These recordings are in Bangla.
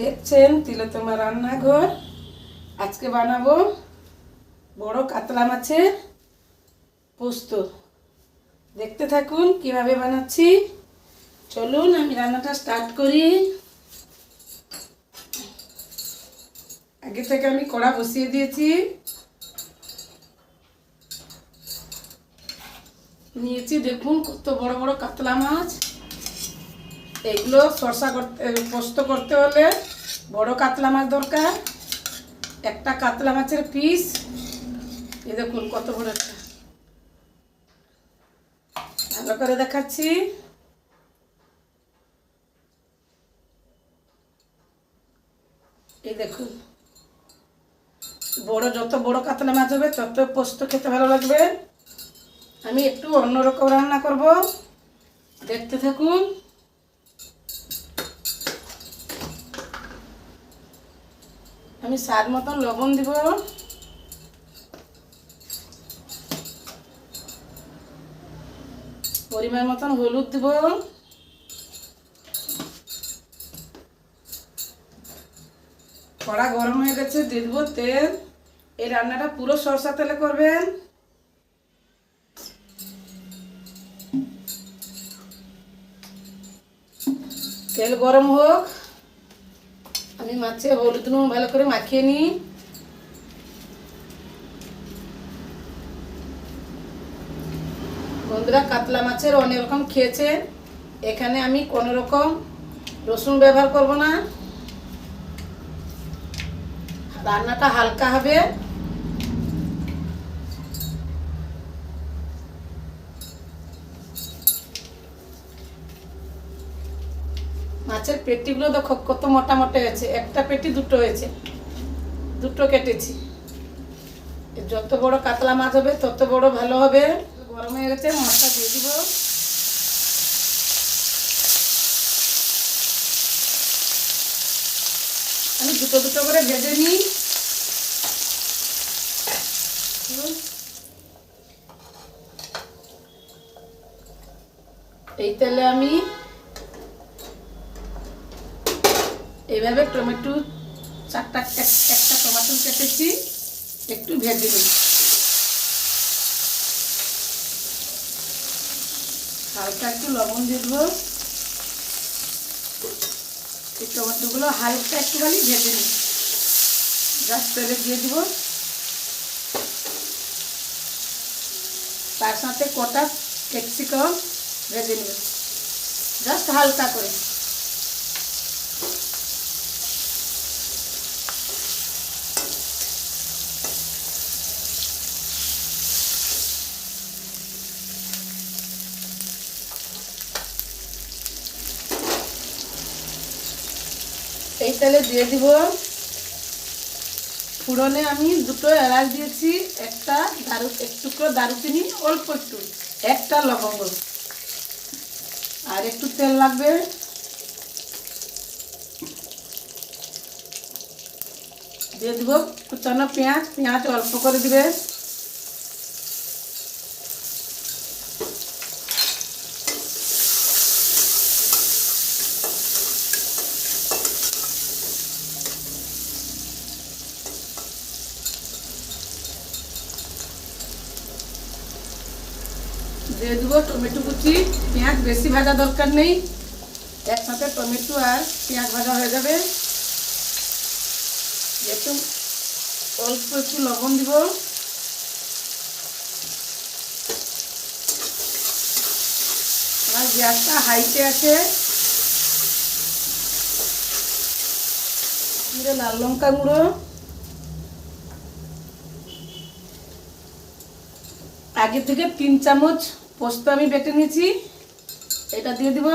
দেখছেন তিলোতমা রান্নাঘর। আজকে বানাবো বড় কাতলা মাছের পোস্ত। দেখতে থাকুন কীভাবে বানাচ্ছি। চলুন, আমি রান্নাটা স্টার্ট করি। আগে থেকে আমি কড়া বসিয়ে দিয়েছি। নিয়েছি দেখুন কত বড় বড় কাতলা মাছ। এগুলো সরষা করতে, পোস্ত করতে হলে বড় কাতলা মাছ দরকার। একটা কাতলা মাছের পিস। এই দেখুন কত বড় একটা। ভালো করে দেখাচ্ছি এই দেখুন বড় যত বড় কাতলা মাছ হবে তত পোস্ত খেতে ভালো লাগবে। আমি একটু অন্যরকম রান্না করব। দেখতে থাকুন। আমি স্বাদ মতন লবণ দিব। পরিমাণ মতন হলুদ দিব। কড়া গরম হয়ে গেছে, দিয়ে দেবো তেল। এই রান্নাটা পুরো সরষা তেলে করবেন। তেল গরম হোক। আমি মাছে হলুদ নুন ভালো করে মাখিয়ে নিই। বন্ধুরা, কাতলা মাছের অনেক রকম খেয়েছে এখানে আমি কোনো রকম রসুন ব্যবহার করব না। রান্নাটা হালকা হবে। মাছের পেটিগুলো দেখো কত মোটা মোটা হয়েছে। একটা পেটি দুটো হয়েছে। দুটো কেটেছি। যত বড় কাতলা মাছ হবে, তত বড় ভালো হবে। গরম হয়ে গেছে, মশলা দিয়ে দিব। আমি দুটো দুটো করে ভেজে নিই। এই তেলে আমি এইভাবে টমেটো চারটা একটা টমেটো কেটেছি, একটু ভেজে নিই। হালকা একটু লবণ দেবো। এই টমেটোগুলো হালকা একটুখানি ভেজে নিই। জাস্ট তেলে দিয়ে দিব। তার সাথে কটা ক্যাপসিকাম ভেজে নেব। জাস্ট হালকা করে। এই তেলে দিয়ে দিব। ফুরনে আমি দুটো এলাচ দিয়েছি, একটা দারু, এক টুকরো দারুচিনি, অল্প একটু, একটা লবঙ্গ। আর একটু তেল লাগবে। দিয়ে দিব কুচানো পেঁয়াজ পেঁয়াজ অল্প করে দিবে। দিয়ে দেবো টমেটো কুচি, পেঁয়াজ বেশি ভাজা দরকার নেই। একসাথে টমেটো আর পেঁয়াজ ভাজা হয়ে যাবে। একটু অল্প একটু লবণ দিব। আমার গ্যাসটা হাইতে আছে। লাল লঙ্কা গুঁড়ো। আগে থেকে তিন চামচ পোস্ত আমি বেটে নিয়েছি। এটা দিয়ে দিব।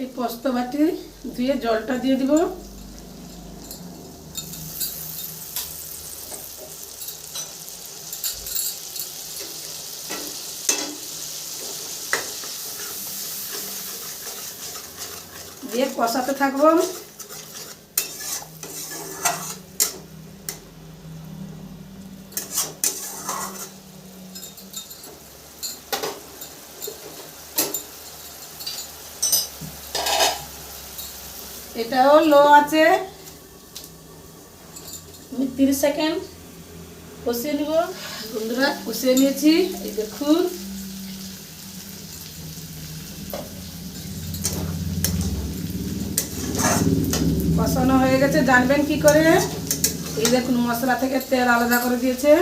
এই পোস্ত বাটি ধুয়ে জলটা দিয়ে দিব। দিয়ে কষাতে থাকব এটাও লো আছে। তিরিশ সেকেন্ড কষিয়ে নিব। বন্ধুরা, কষিয়ে নিয়েছি। এই দেখুন। কষানো হয়ে গেছে। জানবেন কি করে? এই দেখুন, মশলা থেকে তেল আলাদা করে দিয়েছে।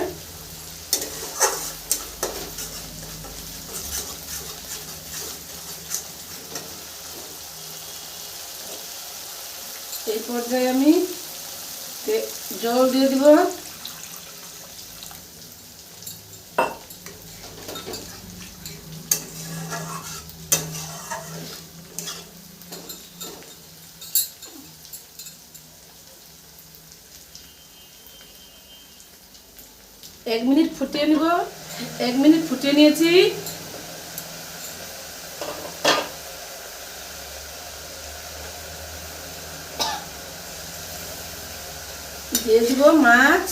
এই পর্যায়ে আমি জল দিয়ে দিব। এক মিনিট ফুটিয়ে নিব। এক মিনিট ফুটিয়ে নিয়েছি। দিয়ে দিব মাছ।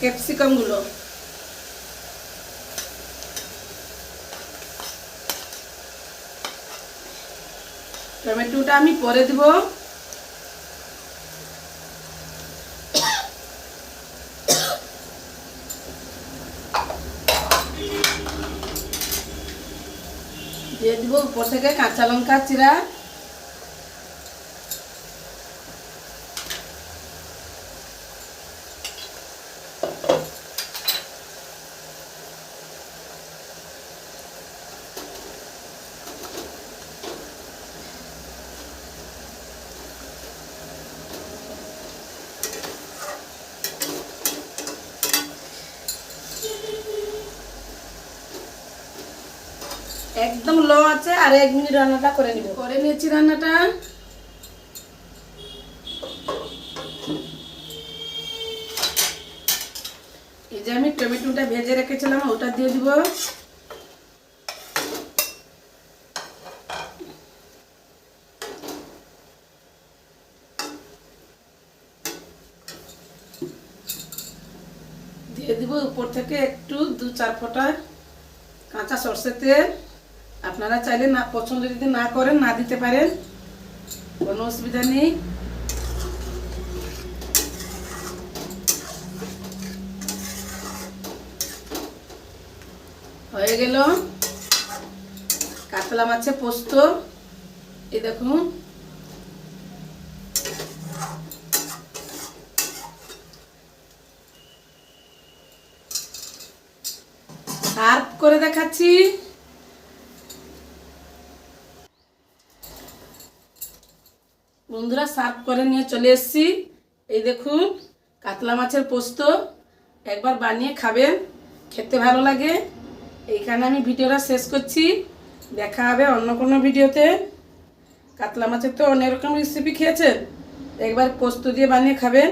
আর ক্যাপসিকামগুলো টমেটোটা আমি পরে দিব। দিয়ে দিব উপর থেকে কাঁচা লঙ্কা চিরা। একদম লো আছে আর এক মিনিট রান্নাটা করে নিব। করে নিয়েছি রান্নাটা। এই যে আমি টমেটোটা ভেজে রেখেছিলাম, ওটা দিয়ে দিব। দিয়ে দিব উপর থেকে একটু দু চার ফোঁটা কাঁচা সর্ষের তেল। আপনারা চাইলে না, পছন্দ যদি না করেন, না দিতে পারেন। কোনো অসুবিধা নেই। হয়ে গেল। কাতলা মাছের পোস্ত। এই দেখুন। সার্ভ করে দেখাচ্ছি। বন্ধুরা, সার্ভ করে নিয়ে চলে এসছি। এই দেখুন, কাতলা মাছের পোস্ত। একবার বানিয়ে খাবেন, খেতে ভালো লাগে। এইখানে আমি ভিডিওটা শেষ করছি। দেখা হবে অন্য কোনো ভিডিওতে। কাতলা মাছের তো অনেক রকম রেসিপি খেয়েছেন। একবার পোস্ত দিয়ে বানিয়ে খাবেন।